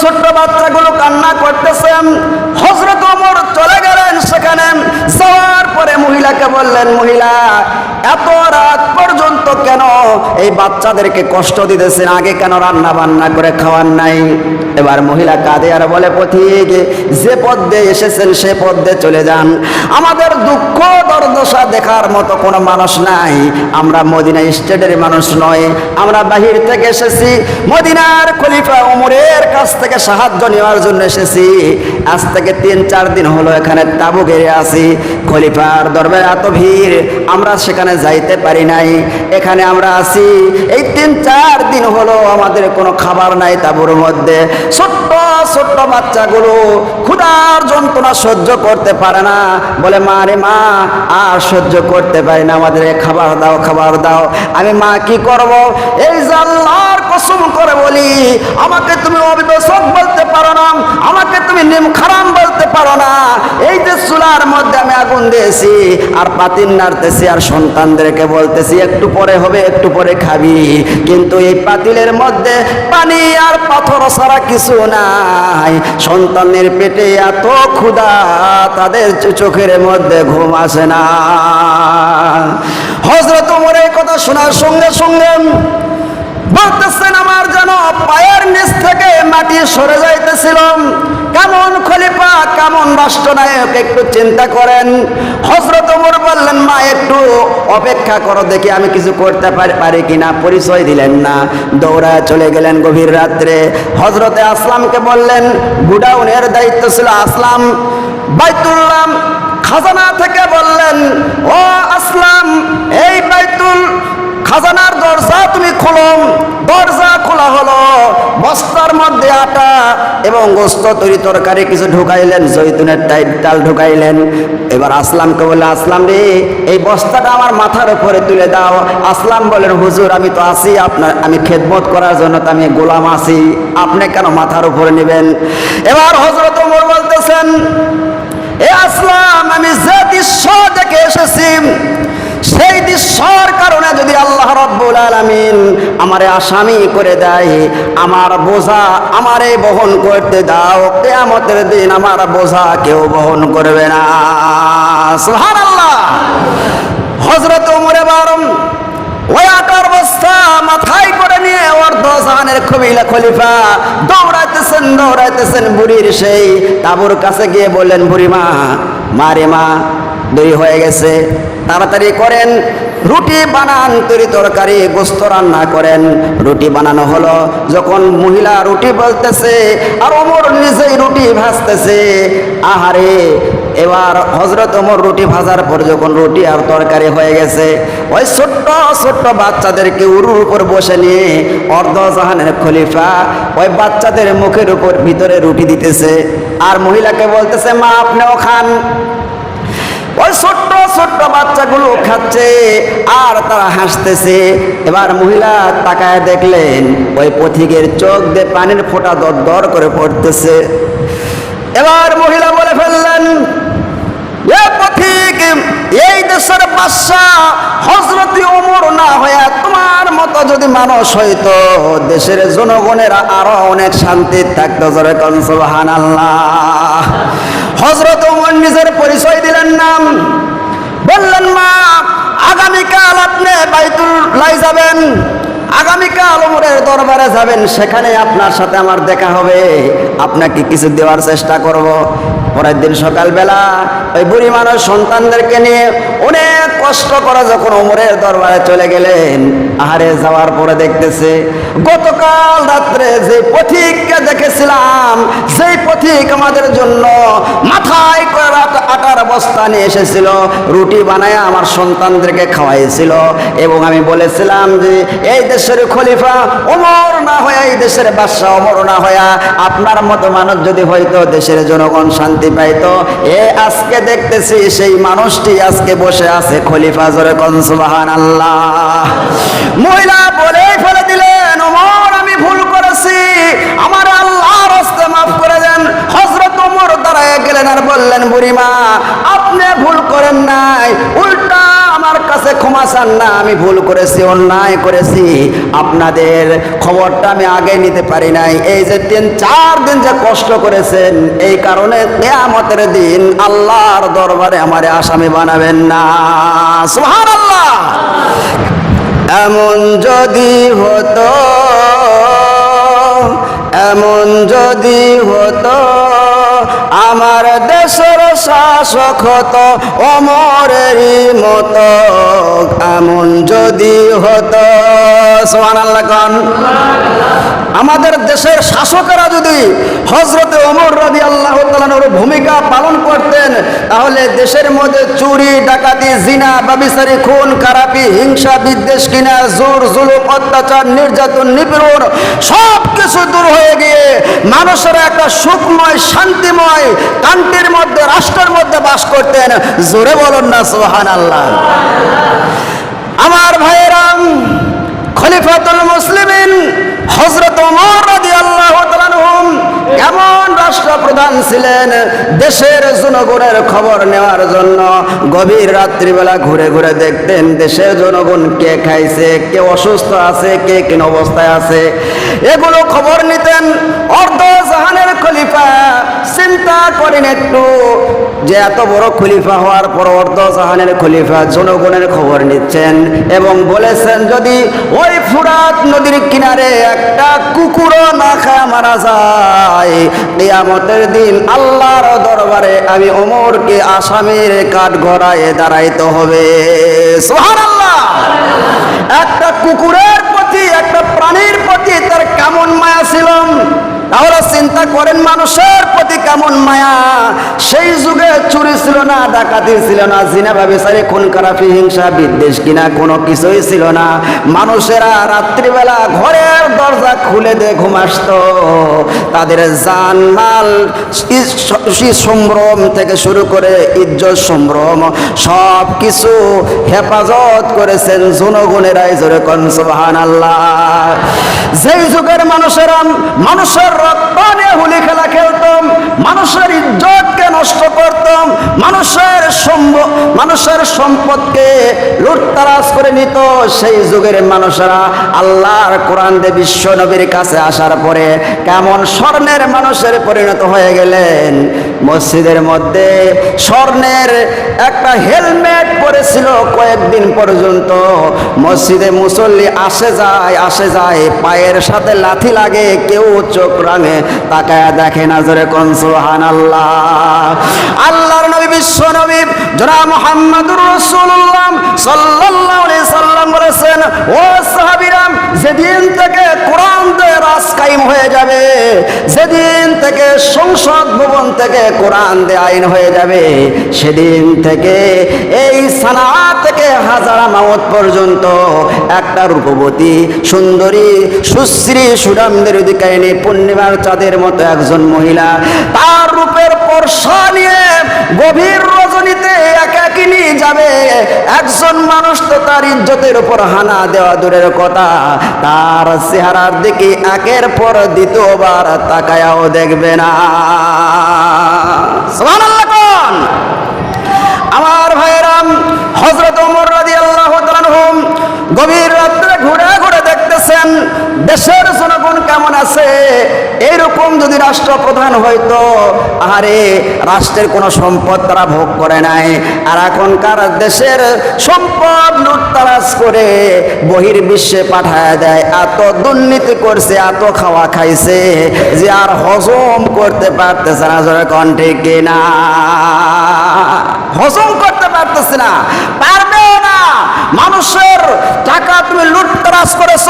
ছোট্ট বাচ্চাগুলো কান্না করতেছেন। হজরত চলে গেলেন সেখানে। যাওয়ার পরে মহিলাকে বললেন মহিলা এত রাত পর্যন্ত কেন এই বাচ্চাদেরকে কষ্ট দিতেছেন? আগে কেন রান্না বান্না করে খাওয়ার নাই? এবার মহিলা কাঁদে আর বলে, পথিক, যে পথ দিয়ে এসেছেন সে পথ দিয়ে চলে যান। আমাদের দুঃখ দরদশা দেখার মতো কোনো মানুষ নাই। আমরা মদিনা স্টেটের মানুষ নয়। আমরা বাহির থেকে এসেছি। মদিনার খলিফা ওমরের কাছ থেকে সাহায্য নেওয়ার জন্য এসেছি। আজ থেকে তিন চার দিন হলো এখানে তাবু ঘেরে আছি। খলিফার দরবারে এত ভিড়। আমরা সেখানে যাইতে পারি নাই। এখানে আমরা আছি। এই তিন চার দিন হলো আমাদের কোনো খাবার নাই তাবুর মধ্যে। ছোট্ট ছোট্ট বাচ্চাগুলো ক্ষুধার যন্ত্রণা সহ্য করতে পারে না। বলে, মা রে মা, আর সহ্য করতে পারি না। আমাদের খাবার দাও খাবার দাও। আমি মা, কি করব? এই জাল্লার কসম করে বলি, আমাকে তুমি অবিবেচক বলতে পারো না। আমাকে তুমি নিম খারাম বলতে পারো না। চুলার মধ্যে আমি আগুন দিয়েছি, আর পাতিল নাড়তেছি, আর সন্তানদেরকে বলতেছি, একটু পরে হবে, একটু পরে খাবি। কিন্তু এই পাতিলের মধ্যে পানি আর পাথর ছাড়া কিছু নাই। সন্তানের পেটে এত ক্ষুধা, তাদের চোখের মধ্যে ঘুম আসে না। হজরত উমর এই কথা শোনার সঙ্গে সঙ্গে বলতেছেন আমার যেন পায়ের নিচ থেকে মাটি সরে যাইতেছিলাম। কেমন খলিফা, কেমন রাষ্ট্রনায়ক, একটু চিন্তা করেন। হজরত ওমর বললেন, মা, একটু অপেক্ষা করো, দেখি আমি কিছু করতে পারি কিনা। পরিচয় দিলেন না। দৌড়ায় চলে গেলেন গভীর রাত্রে। হজরতে আসলামকে বললেন, গুডাউনের দায়িত্ব ছিল আসলাম। বাইতুল্লাহ খাজানা থেকে বললেন, ও আসলাম, এই বাইতুল খাজানার দরজা তুমি খোলো দরজা খোলা হলো, বস্তার মধ্যে আটা এবং গোস্ত তৈরি তরকারি, কিছু ঢুকাইলেন, জৈতুনের টাইট ডাল ঢুকাইলেন। এবার আসলামকে বলে, আসলাম রে, এই বস্তাটা আমার মাথার উপরে তুলে দাও। আসলাম বলেন হুজুর, আমি তো আছি, আপনার, আমি খেদমত করার জন্য তো আমি গোলাম আছি। আপনি কেন মাথার উপরে নেবেন? এবার হজরত ওমর বলতেছেন, এ আসলাম, আমি যে দৃশ্য দেখে এসেছি সেই দৃশ্যর কারণে যদি আল্লাহ রব্বুল আলামিন আমারে আসামি করে দেয়, আমার বোঝা আমারে বহন করতে দাও, কেয়ামতের দিন আমার বোঝা কেউ বহন করবে না। সুবহানাল্লাহ। হযরত ওমর বারম ওই আটার বস্তা মাথায় করে নিয়ে অর্ধ জাহানের খবিলা খলিফা দৌড়াইতেছেন দৌড়াইতেছেন বুড়ির সেই তাবুর কাছে গিয়ে বললেন বুড়ি মা মারে মা, দেরি হয়ে গেছে। তাড়াতাড়ি করেন। রুটি বানান, তরি তরকারি, গোস্ত রান্না করেন। রুটি বানানো হলো যখন মহিলা রুটি বলতেছে, আর ওমর নিজেই রুটি ভাজতেছে। আহারে, এবার হজরত ওমর রুটি ভাজার পর যখন রুটি আর তরকারি হয়ে গেছে, ওই ছোট্ট ছোট্ট বাচ্চাদেরকে উরুর উপর বসে নিয়ে অর্ধ জাহানের খলিফা ওই বাচ্চাদের মুখের উপর ভিতরে রুটি দিতেছে। আর মহিলাকে বলতেছে, মা, আপনিও খান। ওই ছোট্ট ছোট্ট বাচ্চাগুলো খাচ্ছে আর তারা হাসতেছে। এবার মহিলা তাকায় দেখলেন ওই পথিকের চোখ দিয়ে পানির ফোঁটা দর দর করে পড়তেছে। এবার মহিলা বলে ফেললেন পথিক, এই দেশের বাদশাহ হজরতি ওমর না হয়ে তোমার মতো যদি মানুষ হইতো, দেশের জনগণের আরও অনেক শান্তি থাকতো। জোরে কনসবাহান আল্লাহ হজরত ওমর নিজের পরিচয় দিলেন নাম। বললেন, মা, আগামীকাল আপনি বাইতুল লাই যাবেন। আগামীকাল ওমরের দরবারে যাবেন সেখানে আপনার সাথে আমার দেখা হবে। আপনাকে কিছু দেওয়ার চেষ্টা করব। পরের দিন সকালবেলা ওই বুড়ি মানুষ সন্তানদেরকে নিয়ে অনেক কষ্ট করে যখন ওমরের দরবারে চলে গেলেন, আহারে যাওয়ার পরে দেখতেছে, গতকাল রাত্রে যে পথিককে দেখেছিলাম পথিক আমাদের জন্য। মাথায় করে আটার বস্তা নিয়ে এসেছিল, রুটি বানায় আমার সন্তানদেরকে খাওয়াইছিল। এবং আমি বলেছিলাম যে, এই দেশের খলিফা অমর না হয়ে, এই দেশের বাদশাহ অমর না হয়ে, আপনার মতো মানুষ যদি হয়তো দেশের জনগণ শান্তি পাইতো। এ আজকে দেখতেছি সেই মানুষটি আজকে বসে আছে খলিফা জোরে কনসুবাহান আল্লাহ মহিলা বলে ফেলে দিলেন অমর আমি ভুল করেছি। আমার আল্লাহ রাস্তা মাফ করে দেন হজরত ওমর দাঁড়ায় গেলেন আর বললেন, বুড়িমা, আপনি ভুল করেন নাই। উল্টা আমার কাছে ক্ষমা চান না, আমি ভুল করেছি, অন্যায় করেছি। আপনাদের খবরটা আমি আগে নিতে পারি নাই। এই যে তিন, চার দিন যে কষ্ট করেছেন, এই কারণে কেয়ামতের দিন আল্লাহর দরবারে আমার আসামি বানাবেন না। সুবহানাল্লাহ। এমন যদি হতো এমন যদি হতো আমার দেশের শাসক হতো অমরেরই মতো এমন যদি হতো। সোহান আমাদের দেশের শাসকেরা যদি হজরতে ওমর রাজি আল্লাহ তালানোর ভূমিকা পালন করতেন, তাহলে দেশের মধ্যে চুরি, ডাকাতি, জিনা বাবিসারি খুন, খারাপি, হিংসা, বিদ্বেষ কিনা জোর, জুলুম, অত্যাচার, নির্যাতন, নিপীড়ন সব কিছু দূর হয়ে গিয়ে মানুষের একটা সুখময়, শান্তিময়, কান্তির মধ্যে, রাষ্ট্রের মধ্যে বাস করতেন। জোরে বলুন না সোহান আল্লাহ আমার ভাইয়েরাম খলিফাতুল মুসলিমিন হজরত ওমর রাদিয়াল্লাহু এমন রাষ্ট্রপ্রধান ছিলেন দেশের জনগণের খবর নেওয়ার জন্য। গভীর রাত্রিবেলা ঘুরে ঘুরে দেখতেন দেশের জনগণ কে খাইছে, কে অসুস্থ আছে, কে কিন অবস্থায় আছে। এগুলো খবর নিতেন অর্ধ জাহানের খলিফা। চিন্তা করেন একটু যে এত বড় খলিফা হওয়ার পর অর্ধ জাহানের খলিফা জনগণের খবর নিচ্ছেন এবং বলেছেন, যদি ওই ফুরাত নদীর কিনারে একটা কুকুরও না খায় মারা যায় কিয়ামতের দিন আল্লাহর দরবারে আমি ওমরকে আসামের কাঠ ঘোরায় দাঁড়াইতে হবে। একটা কুকুরের প্রতি, একটা প্রাণীর প্রতি তার কেমন মায়া ছিল? তাহলে চিন্তা করেন মানুষের প্রতি কেমন মায়া। সেই যুগে চুরি ছিল না, ডাকাতি ছিল না, জিনা ব্যবসায়ী খুন খারাপি হিংসা, বিদ্বেষ কিনা কোনো কিছুই ছিল না। মানুষেরা রাত্রিবেলা ঘরের দরজা খুলে দিয়ে ঘুম তাদের জান মাল সম্ভ্রম থেকে শুরু করে ইজ্জত সম্ভ্রম সব কিছু হেফাজত করেছেন জনগণেরাই জোরে কন সুবহান আল্লাহ যেই যুগের মানুষেরা, মানুষের নষ্ট করতাম, মানুষের মানুষের সম্পদকে করে নিত। সেই যুগের মানুষেরা আল্লাহর দে কাছে আসার পরে কেমন স্বর্ণের মানুষের পরিণত হয়ে গেলেন। মসজিদের মধ্যে স্বর্ণের একটা হেলমেট পরেছিল কয়েকদিন পর্যন্ত। মসজিদে মুসল্লি আসে যায় আসে যায়, পায়ের সাথে লাথি লাগে, কেউ চোখ রাঙে, তাকায় দেখে না জোরে কোন সুহান আল্লাহ আল্লাহর নবী, বিশ্ব নবী রাসূলুল্লাহ সাল্লাল্লাহু আলাইহি সাল্লাম বলেছেন, ও সাহাবীরাম যেদিন থেকে কোরআন রাজ হয়ে যাবে, যেদিন থেকে সংসদ ভবন থেকে কোরআন দিয়ে আইন হয়ে যাবে, সেদিন থেকে এই সানা থেকে হাজারা মাওত পর্যন্ত একটা রূপবতী, সুন্দরী, সুশ্রী সুরামদের অধিকারিণী, পূর্ণিমার চাঁদের মতো একজন মহিলা, তার রূপের পরশা নিয়ে গভীর রজনীতে একাকিনী যাবে একজন মানুষ তো তার ইজ্জতের উপর হানা দেওয়া দূরের কথা, তার চেহারার দিকে একের পর দ্বিতীয়বার তাকায়াও দেখবে না? আমার ভাইরাম হজরত ওমর রাজি আল্লাহ গভীর রাত্রে ঘুরে ঘুরে দেখতেছেন দেশের কেমন আছে? এইরকম যদি রাষ্ট্রপ্রধান হইতো আরে রাষ্ট্রের কোনো সম্পদ তারা ভোগ করে নাই। আর এখনকার দেশের সম্পদ লুটতারাজ করে বহির বিশ্বে পাঠায় দেয়। এত দুর্নীতি করছে, এত খাওয়া খাইছে যে আর হজম করতে পারতেছে না, জোরে কণ্ঠে কিনা? হজম করতে পারতেছে না। মানুষের টাকা তুমি লুটতরাজ করেছ,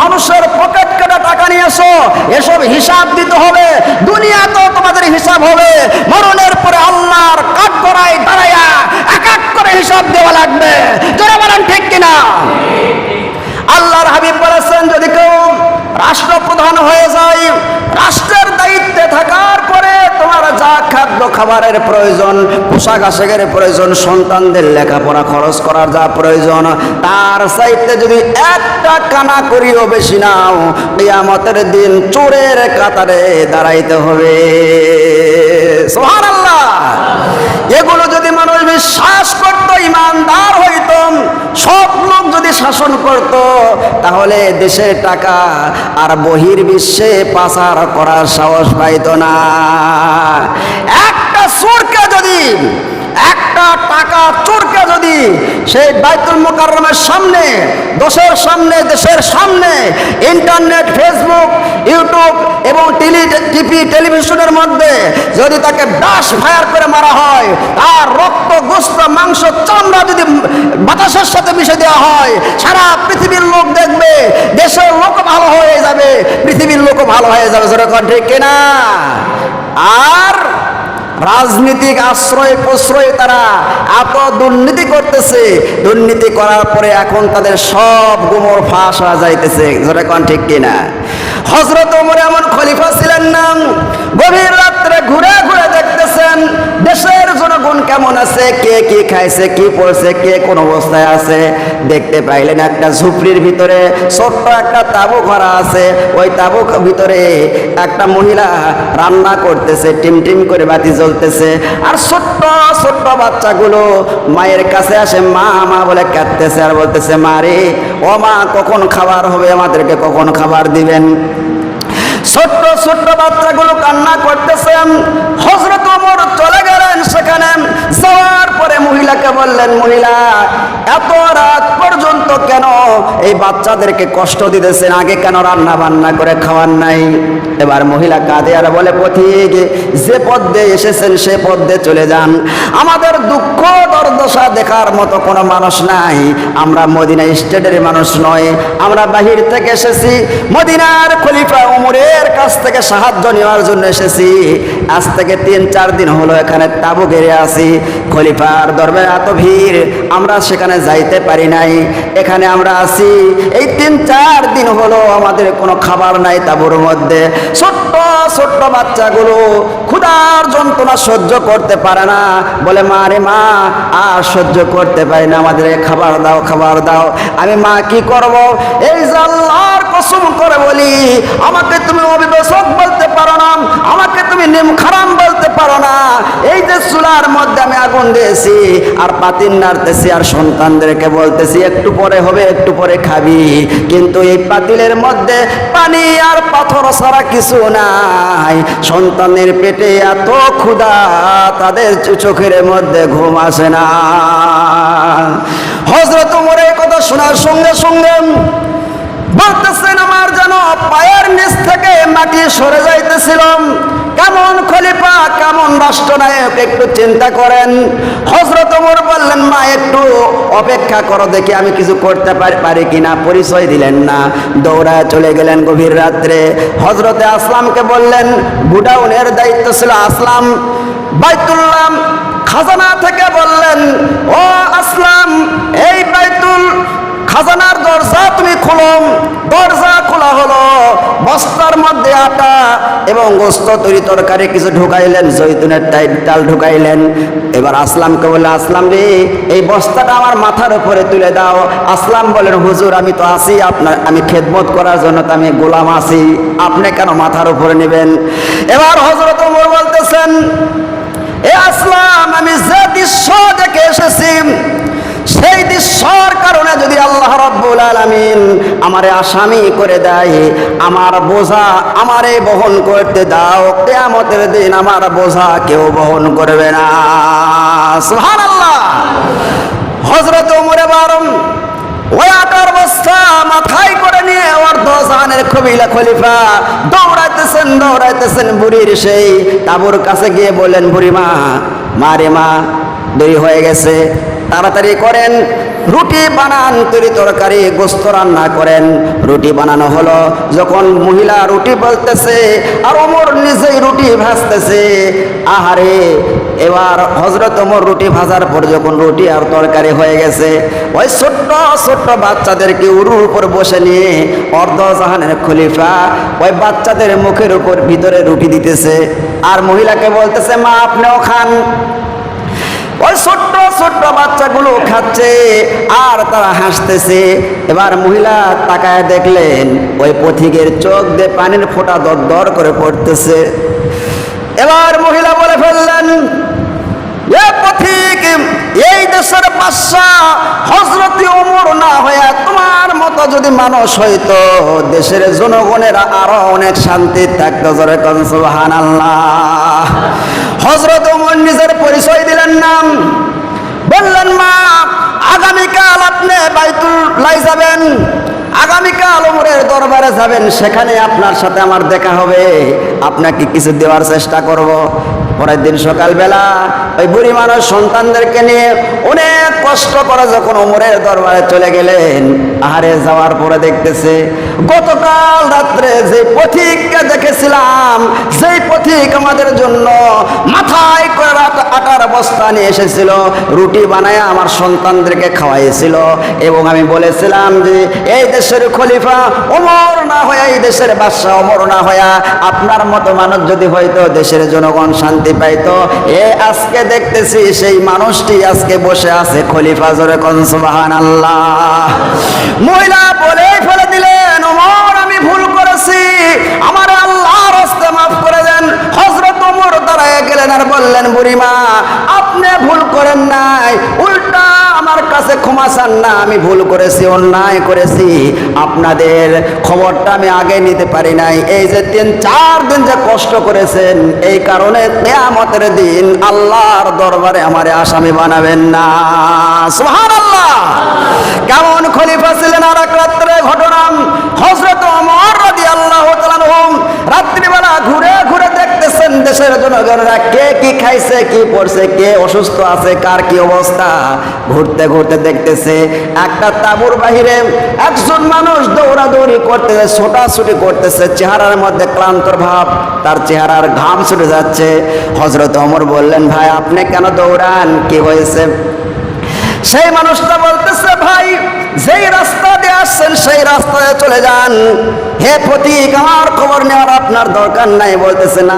মানুষের পকেট কেটে টাকা নিয়েছো, এসব হিসাব দিতে হবে দুনিয়া তো তোমাদের হিসাব হবে। মরণের পরে আল্লাহর কাঠ করায় দাঁড়াইয়া এক এক করে হিসাব দেওয়া লাগবে। যারা বলেন ঠিক কিনা? আল্লাহর হাবিব বলেছেন, যদি কেউ রাষ্ট্রপ্রধান হয়ে যায় রাষ্ট্রের দায়িত্বে থাকার পরে তোমার যা খাদ্য খাবারের প্রয়োজন, পোশাক আশাকের প্রয়োজন, সন্তানদের লেখাপড়া খরচ করার যা প্রয়োজন, তার চাইতে যদি একটা কানা করিও বেশি নাও, কিয়ামতের দিন চোরের কাতারে দাঁড়াইতে হবে। এগুলো যদি মানুষ বিশ্বাস করতো, ইমানদার হইতো শাসন করত, তাহলে দেশের টাকা আর বহির বিশ্বে পাচার করার সাহস পাইত না। একটা সুরকে যদি, একটা টাকা চোরকে যদি সেই বাইতুল মোকাররমের সামনে দোষের সামনে, দেশের সামনে ইন্টারনেট, ফেসবুক, ইউটিউব এবং টেলি, টিভি, টেলিভিশনের মধ্যে যদি তাকে ব্রাশ ফায়ার করে মারা হয় আর রক্ত, গোস্ত, মাংস, চামড়া যদি বাতাসের সাথে মিশে দেওয়া হয়, সারা পৃথিবীর লোক দেখবে, দেশের লোক ভালো হয়ে যাবে, পৃথিবীর লোকও ভালো হয়ে যাবে। যেরকম ঠিক কিনা? আর রাজনীতিক আশ্রয় প্রশ্রয় তারা এত দুর্নীতি করতেছে। দুর্নীতি করার পরে এখন তাদের সব গুমর ফাঁস হওয়া যাইতেছে। যেটা কোন ঠিক কিনা? হজরত ওমর এমন খলিফা ছিলেন না। গভীর রাত্রে ঘুরে ঘুরে দেখতেছেন, দেশের জনগণ কেমন আছে, কে কি খাইছে, কি পড়ছে, কে কোন অবস্থায় আছে। দেখতে পাইলেন একটা ঝুপড়ির ভিতরে ছোট্ট একটা তাবু করা আছে। ওই তাবু ভিতরে একটা মহিলা রান্না করতেছে, টিম টিম করে বাতি জ্বলতেছে। আর ছোট্ট ছোট্ট বাচ্চাগুলো মায়ের কাছে আসে, মা মা, বলে কাঁদতেছে আর বলতেছে, মা রে ও মা কখন খাবার হবে আমাদেরকে কখন খাবার দিবেন? ছোট্ট ছোট্ট বাচ্চাগুলো কান্না করতেছেন। হজরত ওমর চলে গেলেন সেখানে। যাওয়ার পরে মহিলাকে বললেন, মহিলা, এত রাত পর্যন্ত কেন এই বাচ্চাদেরকে কষ্ট দিতেছেন? আগে কেন রান্না বান্না করে খাওয়ার নাই? এবার মহিলা কাঁদে আর বলে, পথিক, যে পদ্মে এসেছেন সে পদ্মে চলে যান। আমাদের দুঃখ দুর্দশা দেখার মতো কোনো মানুষ নাই। আমরা মদিনা স্টেটের মানুষ নয়। আমরা বাহির থেকে এসেছি। মদিনার খলিফা উমরের কাছ থেকে সাহায্য নেওয়ার জন্য এসেছি। আজ থেকে তিন, চার দিন হলো এখানে তাবু ঘেরে আছি। খলিফার দরবারে এত ভিড়, আমরা সেখানে যাইতে পারি নাই। এখানে আমরা আছি। এই তিন, চার দিন হলো আমাদের কোনো খাবার নাই তাবুর মধ্যে। ছোট্ট ছোট্ট বাচ্চাগুলো ক্ষুধার যন্ত্রণা সহ্য করতে পারে না। বলে, মা রে মা, আর সহ্য করতে পারি না। আমাদের খাবার দাও খাবার দাও। আমি মা, কি করব? এই যে আল্লাহর কসম করে বলি, আমাকে তুমি অবিবেচক বলতে পারো না, আমাকে তুমি নিম খারাম বলতে পারো না। এই যে চুলার মধ্যে আমি আগুন দিয়েছি, আর পাতিন নাড়তেছি, আর সন্তানদেরকে বলতেছি, একটু পরে হবে, একটু পরে খাবি। কিন্তু এই পাতিলের মধ্যে পানি আর পাথর ছাড়া কিছু নাই। সন্তানের পেটে এত ক্ষুধা, তাদের চোখের মধ্যে ঘুম আসে না। হজরত উমরের কথা শোনার সঙ্গে সঙ্গে বলতেছেন আমার যেন পায়ের নিচ থেকে মাটি সরে যাইতেছিলাম। কেমন খলিফা, কেমন রাষ্ট্রনায়ক, একটু চিন্তা করেন। হজরত ওমর বললেন, মা, একটু অপেক্ষা করো, দেখি আমি কিছু করতে পারি কিনা। পরিচয় দিলেন না। দৌড়ায় চলে গেলেন গভীর রাত্রে। হজরতে আসলামকে বললেন, গুডাউনের দায়িত্ব ছিল আসলাম। বাইতুল্লাম খাজানা থেকে বললেন, ও আসলাম, এই বাইতুল খাজানার দরজা তুমি খুলো দরজা খোলা হলো। বস্তার মধ্যে আটা এবং গোস্ত তৈরি তরকারি কিছু ঢুকাইলেন, জৈতুনের টাইট ডাল ঢুকাইলেন। এবার আসলামকে বলে, আসলাম রে, এই বস্তাটা আমার মাথার উপরে তুলে দাও। আসলাম বলেন, হুজুর, আমি তো আছি, আপনার, আমি খেদমত করার জন্য তো আমি গোলাম আছি। আপনি কেন মাথার উপরে নেবেন? এবার হজরত বলতেছেন, এ আসলাম, আমি যে দৃশ্য দেখে এসেছি সেই দৃশ্যর কারণে যদি আল্লাহ রব্বুল আলামিন আমারে আসামি করে দেয়, আমার বোঝা আমারে বহন করতে দাও, কেয়ামতের দিন আমার বোঝা কেউ বহন করবে না। সুহান আল্লাহ হজরত ওমর বারম ওই আটার বস্তা মাথায় করে নিয়ে অর্ধ জাহানের কবিলা খলিফা দৌড়াইতেছেন দৌড়াইতেছেন বুড়ির সেই তাবুর কাছে গিয়ে বললেন বুড়ি মা মা মা, দেরি হয়ে গেছে। তাড়াতাড়ি করেন। রুটি বানান, তৈরি তরকারি, গোস্ত রান্না করেন। রুটি বানানো হলো যখন মহিলা রুটি বলতেছে, আর ওমর নিজেই রুটি ভাজতেছে। আহারে, এবার হজরত ওমর রুটি ভাজার পর যখন রুটি আর তরকারি হয়ে গেছে, ওই ছোট্ট ছোট্ট বাচ্চাদেরকে উরুর উপর বসে নিয়ে অর্ধ জাহানের খলিফা ওই বাচ্চাদের মুখের উপর ভিতরে রুটি দিতেছে। আর মহিলাকে বলতেছে, মা, আপনিও খান। ওই ছোট্ট ছোট্ট বাচ্চাগুলো খাচ্ছে আর তারা হাসতেছে। এবার মহিলা তাকায় দেখলেন ওই পথিকের চোখ দিয়ে পানির ফোঁটা দর দর করে পড়তেছে। এবার মহিলা বলে ফেললেন পথিক, এই দেশের বাদশাহ হজরতি ওমর না হয়ে তোমার মতো যদি মানুষ হইতো, দেশের জনগণের আরও অনেক শান্তি থাকতো। জোরে কনসুলহান আল্লাহ হজরত ওমর নিজের পরিচয় দিলেন নাম। বললেন মা আগামীকাল আপনি বাইতুল লাই যাবেন। আগামীকাল ওমরের দরবারে যাবেন, সেখানে আপনার সাথে আমার দেখা হবে। আপনাকে কিছু দেওয়ার চেষ্টা করব। পরের দিন সকালবেলা ওই বুড়ি মানুষ সন্তানদেরকে নিয়ে অনেক কষ্ট করে যখন ওমরের দরবারে চলে গেলেন, আহারে যাওয়ার পরে দেখতেছে, গতকাল রাত্রে যে পথিককে দেখেছিলাম, সেই পথিক আমাদের জন্য মাথায় করে আটার বস্তা নিয়ে এসেছিল, রুটি বানায় আমার সন্তানদেরকে খাওয়াইছিল এবং আমি বলেছিলাম যে, এই দেশের খলিফা অমর না হয়ে এই দেশের বাদশাহ অমর না হইয়া আপনার মতো মানুষ যদি হয়তো দেশের জনগণ শান্তি পাইতো, এ আজকে দেখতেছি সেই মানুষটি আজকে বসে আছে খলিফা জোরে কনসবাহান আল্লাহ মহিলা বলে ফেলে দিলেন, অমর, আমি ভুল করেছি। আমার আল্লাহ রাস্তা মাফ করে দেন। হজরত ওমর দাঁড়ায় গেলেন আর বললেন, বুড়িমা কাছে ক্ষমা চান না, আমি ভুল করেছি, অন্যায় করেছি। আপনাদের খবরটা আমি আগে নিতে পারি নাই। এই যে তিন, চার দিন যে কষ্ট করেছেন, এই কারণে কেয়ামতের দিন আল্লাহর দরবারে আমারে আসামি বানাবেন না। সুবহানাল্লাহ! কেমন খলিফা ছিলেন আর এক রাত্রে ঘটনা হজরত অমর রাদি আল্লাহ রাত্রিবেলা ঘুরে দেশের জনগণরা কে কি খাইছে, কি পড়ছে, কে অসুস্থ আছে, কার কি অবস্থা? ঘুরতে ঘুরতে দেখতেছে, একটা তাবুর বাহিরে একজন মানুষ দৌড়াদৌড়ি করতেছে, ছোটাছুটি করতেছে, চেহারার মধ্যে ক্লান্তর ভাব, তার চেহারার ঘাম ছুটে যাচ্ছে। হজরত অমর বললেন, ভাই, আপনি কেন দৌড়ান? কি হয়েছে? সেই মানুষটা বলতেছে, ভাই, যেই রাস্তা দিয়ে আসছেন, সেই রাস্তায় চলে যান। হে প্রতীক আমার খবর নেওয়ার আপনার দরকার নাই। বলতেছে, না।